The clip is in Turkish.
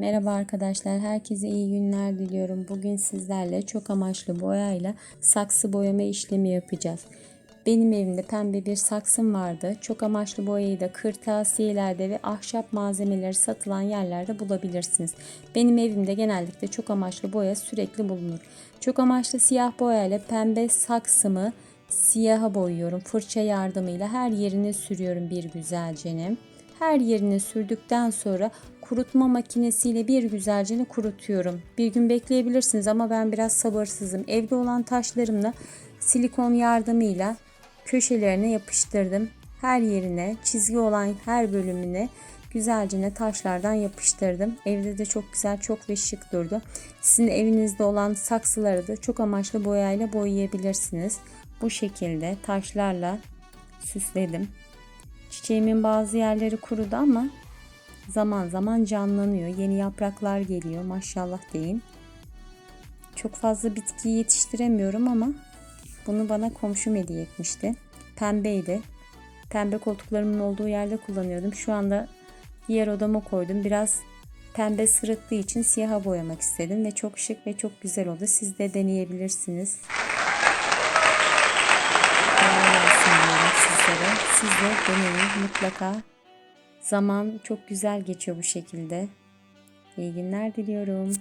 Merhaba arkadaşlar, herkese iyi günler diliyorum. Bugün sizlerle çok amaçlı boyayla saksı boyama işlemi yapacağız. Benim evimde pembe bir saksım vardı. Çok amaçlı boyayı da kırtasiyelerde ve ahşap malzemeleri satılan yerlerde bulabilirsiniz. Benim evimde genellikle çok amaçlı boya sürekli bulunur. Çok amaçlı siyah boyayla pembe saksımı siyaha boyuyorum. Fırça yardımıyla her yerine sürüyorum bir güzelce. Her yerine sürdükten sonra kurutma makinesiyle bir güzelce kurutuyorum. Bir gün bekleyebilirsiniz ama ben biraz sabırsızım. Evde olan taşlarımla silikon yardımıyla köşelerine yapıştırdım. Her yerine çizgi olan her bölümüne güzelce taşlardan yapıştırdım. Evde de çok güzel, çok ve şık durdu. Sizin evinizde olan saksıları da çok amaçlı boyayla boyayabilirsiniz. Bu şekilde taşlarla süsledim. Çiçeğimin bazı yerleri kurudu ama zaman zaman canlanıyor. Yeni yapraklar geliyor maşallah deyin. Çok fazla bitkiyi yetiştiremiyorum ama bunu bana komşum hediye etmişti. Pembeydi. Pembe koltuklarımın olduğu yerde kullanıyordum. Şu anda diğer odama koydum. Biraz pembe sırıttığı için siyaha boyamak istedim ve çok şık ve çok güzel oldu. Siz de deneyebilirsiniz. Siz de deneyin mutlaka. Zaman çok güzel geçiyor bu şekilde. İyi günler diliyorum.